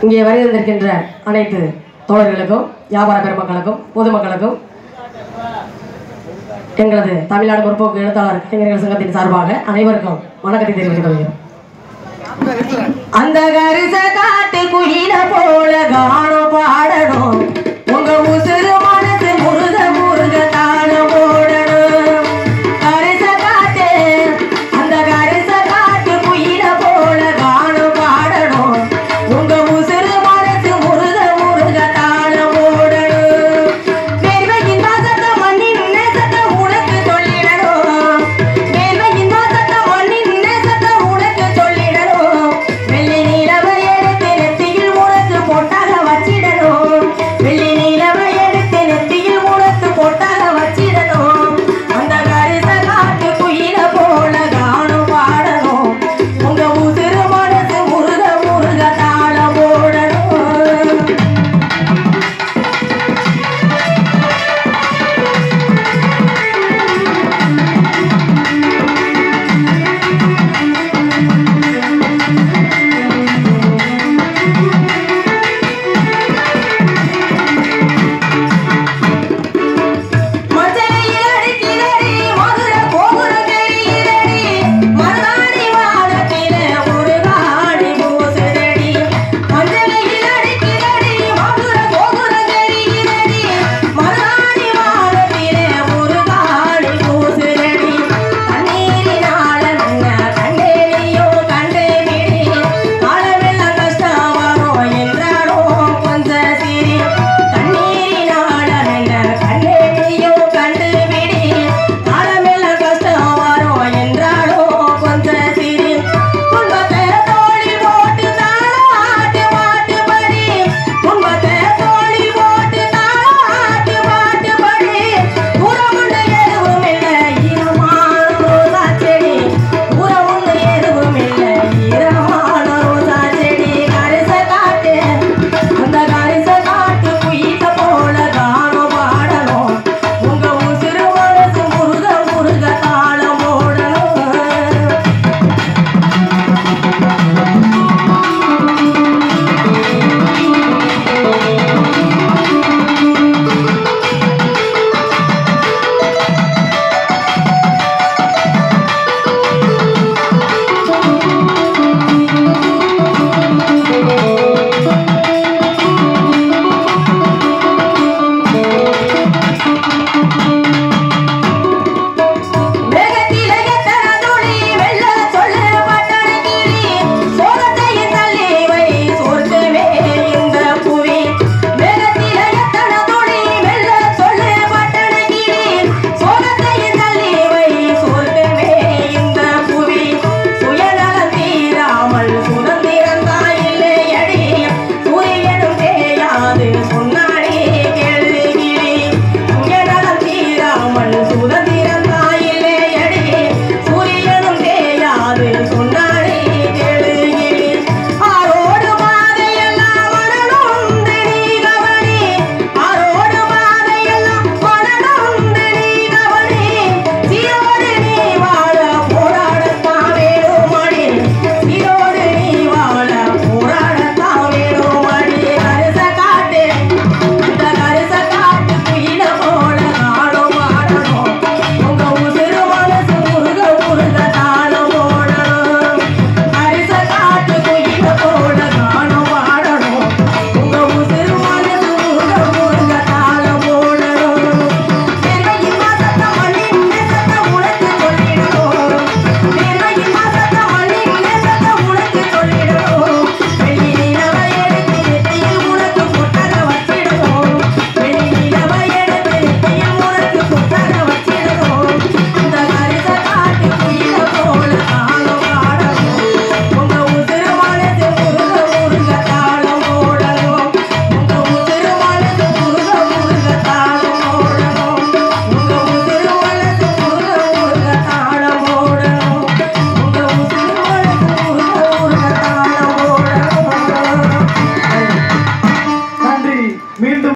இங்கே வரையிருந்திருக்கின்ற அனைத்து தோழர்களுக்கும் வியாபார பெருமக்களுக்கும் பொதுமக்களுக்கும் எங்களது தமிழ்நாடு முற்போக்கு எழுத்தாளர் கலைஞர்கள் சங்கத்தின் சார்பாக அனைவருக்கும் வணக்கத்தை தெரிவித்துக் கொள்கிறோம் அந்த கரிச காட்டு குயில போல காணோ